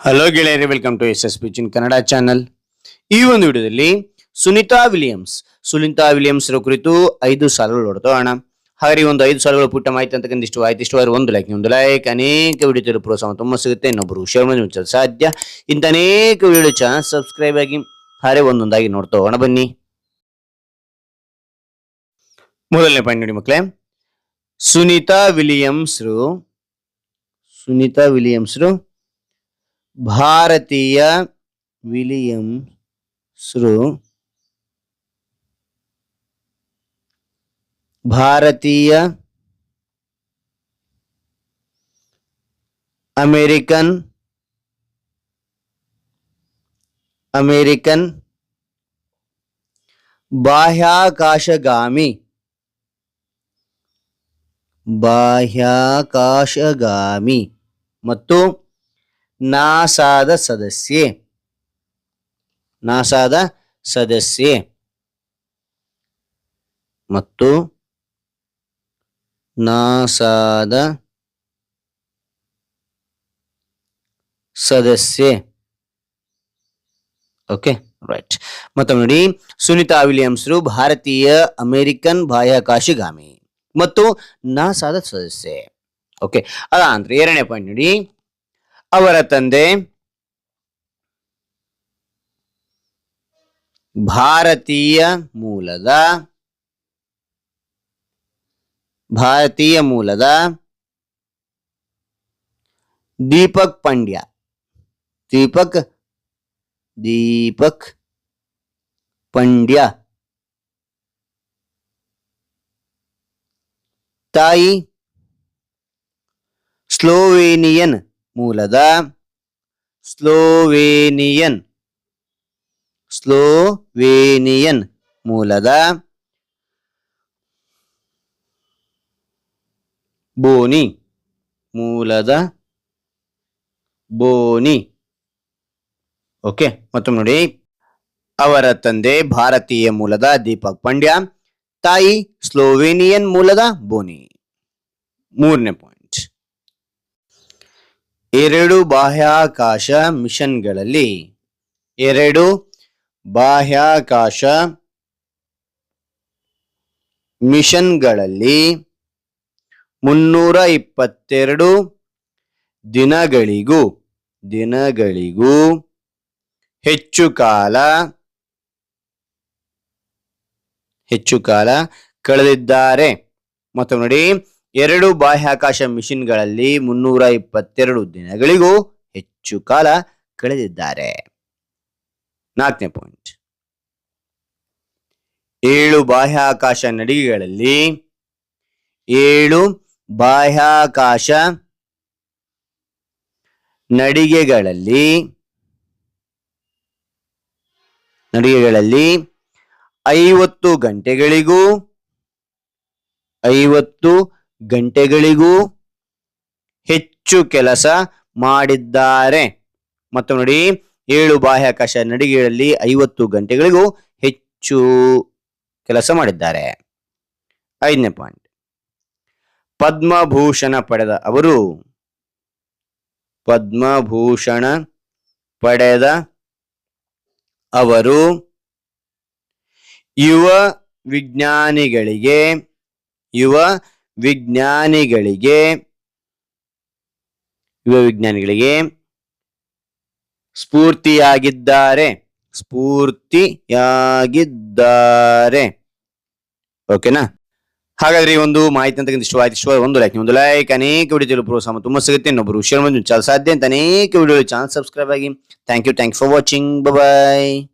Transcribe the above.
Hello ಗೆಳೆಯರಿ welcome to S S ಪಿಚಿನ್ Kannada channel ಈ ಒಂದು ವಿಡಿಯೋದಲ್ಲಿ ಸುನಿತಾ ವಿಲಿಯಮ್ಸ್ ಸುನಿತಾ ವಿಲಿಯಮ್ಸ್ ಕುರಿತು ಐದು ಸಾಲುಗಳು ನೋಡ್ತೋಣ ಹಾಗೆ ಒಂದು ಐದು ಸಾಲುಗಳು ಪುಟ್ಟ ಮಾಹಿತಿ ಅಂತಕ್ಕಂಥ ಇಷ್ಟು ಆಯ್ತು ಇಷ್ಟವಾದ್ರೆ ಒಂದು ಲೈಕ್ ಒಂದು ಲೈಕ್ ಅನೇಕ ವಿಡಿಯೋ ಪ್ರೋತ್ಸಾಹ ತುಂಬ ಸಿಗುತ್ತೆ. ಇನ್ನೊಬ್ಬರು ಶೇರ್ ಮಾಡಿ ಸಾಧ್ಯ. ಇಂಥ ಅನೇಕ ವಿಡಿಯೋ ಚಾನಲ್ ಸಬ್ಸ್ಕ್ರೈಬ್ ಆಗಿ, ಹಾಗೆ ಒಂದೊಂದಾಗಿ ನೋಡ್ತಾ ಬನ್ನಿ. ಮೊದಲನೇ ಪಾಯಿಂಟ್ ನೋಡಿ ಮಕ್ಕಳೇ. ಸುನಿತಾ ವಿಲಿಯಮ್ಸ್ರು ಸುನಿತಾ ವಿಲಿಯಮ್ಸ್ರು ಭಾರತೀಯ ವಿಲಿಯಮ್ಸ್ರು ಭಾರತೀಯ ಅಮೇರಿಕನ್ ಅಮೇರಿಕನ್ ಬಾಹ್ಯಾಕಾಶಗಾಮಿ ಬಾಹ್ಯಾಕಾಶಗಾಮಿ ಮತ್ತು ನಾಸಾದ ಸದಸ್ಯೆ. ನಾಸಾದ ಸದಸ್ಯೆ. ಮತ್ತು ನಾಸಾದ ಸದಸ್ಯೆ. ಓಕೆ ರೈಟ್ ಮತ್ತೊಮ್ಮೆ ನೋಡಿ, ಸುನಿತಾ ವಿಲಿಯಮ್ಸ್ರು ಭಾರತೀಯ ಅಮೆರಿಕನ್ ಬಾಹ್ಯಾಕಾಶಗಾಮಿ. ಮತ್ತು ನಾಸಾದ ಸದಸ್ಯೆ. ಓಕೆ ಅದ ಅಂದ್ರೆ ಎರಡನೇ ಪಾಯಿಂಟ್ ನೋಡಿ. ಅವರ ತಂದೆ ಭಾರತೀಯ ಮೂಲದ ಭಾರತೀಯ ಮೂಲದ ದೀಪಕ್ ಪಂಡ್ಯ. ದೀಪಕ್ ದೀಪಕ್ ಪಂಡ್ಯ. ತಾಯಿ ಸ್ಲೋವೇನಿಯನ್. ಮೂಲದ ಸ್ಲೋವೇನಿಯನ್. ಸ್ಲೋವೇನಿಯನ್ ಮೂಲದ ಬೋನಿ. ಮೂಲದ ಬೋನಿ. ಓಕೆ, ಮತ್ತೊಮ್ಮೆ ನೋಡಿ. ಅವರ ತಂದೆ ಭಾರತೀಯ ಮೂಲದ ದೀಪಕ್ ಪಂಡ್ಯ, ತಾಯಿ ಸ್ಲೋವೇನಿಯನ್ ಮೂಲದ ಬೋನಿ. ಮೂರನೇ ಪಾಯಿಂಟ್ ಎರಡು ಬಾಹ್ಯಾಕಾಶ ಮಿಷನ್ಗಳಲ್ಲಿ ಎರಡು ಬಾಹ್ಯಾಕಾಶ ಮಿಷನ್ಗಳಲ್ಲಿ ಮುನ್ನೂರ ಇಪ್ಪತ್ತೆರಡು ದಿನಗಳಿಗೂ ದಿನಗಳಿಗೂ ಹೆಚ್ಚು ಕಾಲ ಹೆಚ್ಚು ಕಾಲ ಕಳೆದಿದ್ದಾರೆ. ಮತ್ತು ನೋಡಿ. ಎರಡು ಬಾಹ್ಯಾಕಾಶ ಮಿಷನ್ಗಳಲ್ಲಿ ಮುನ್ನೂರ ಇಪ್ಪತ್ತೆರಡು ದಿನಗಳಿಗೂ ಹೆಚ್ಚು ಕಾಲ ಕಳೆದಿದ್ದಾರೆ. ನಾಲ್ಕನೇ ಪಾಯಿಂಟ್. ಏಳು ಬಾಹ್ಯಾಕಾಶ ನಡಿಗೆಗಳಲ್ಲಿ ಏಳು ಬಾಹ್ಯಾಕಾಶ ನಡಿಗೆಗಳಲ್ಲಿ ನಡಿಗೆಗಳಲ್ಲಿ ಐವತ್ತು ಗಂಟೆಗಳಿಗೂ ಐವತ್ತು ಗಂಟೆಗಳಿಗೂ ಹೆಚ್ಚು ಕೆಲಸ ಮಾಡಿದ್ದಾರೆ. ಮತ್ತು ನೋಡಿ, ಏಳು ಬಾಹ್ಯಾಕಾಶ ನಡಿಗೆಗಳಲ್ಲಿ ಐವತ್ತು ಗಂಟೆಗಳಿಗೂ ಹೆಚ್ಚು ಕೆಲಸ ಮಾಡಿದ್ದಾರೆ. ಐದನೇ ಪಾಯಿಂಟ್. ಪದ್ಮಭೂಷಣ ಪಡೆದ ಅವರು, ಪದ್ಮಭೂಷಣ ಪಡೆದ ಅವರು ಯುವ ವಿಜ್ಞಾನಿಗಳಿಗೆ, ಯುವ ವಿಜ್ಞಾನಿಗಳಿಗೆ, ಯುವ ವಿಜ್ಞಾನಿಗಳಿಗೆ ಸ್ಫೂರ್ತಿಯಾಗಿದ್ದಾರೆ. ಸ್ಫೂರ್ತಿಯಾಗಿದ್ದಾರೆ. ಓಕೆನಾ? ಹಾಗಾದ್ರೆ ಈ ಒಂದು ಮಾಹಿತಿ ಅಂತ ಇಷ್ಟವಾಯ್ತು ಇಷ್ಟವಾದ ಒಂದು ಲೈಕ್ ಒಂದು ಲೈಕ್ ಅನೇಕ ವಿಡಿಯೋ ಪ್ರೋತ್ಸಾಹ ತುಂಬ ಸಿಗುತ್ತೆ. ಇನ್ನೊಬ್ಬರು ಶೇರ್ ಮಾಡಿ ಸಾಧ್ಯ ಅಂತ ಅನೇಕ ವಿಡಿಯೋ ಚಾನಲ್ ಸಬ್ಸ್ಕ್ರೈಬ್ ಆಗಿ. Thank you thank for watching bye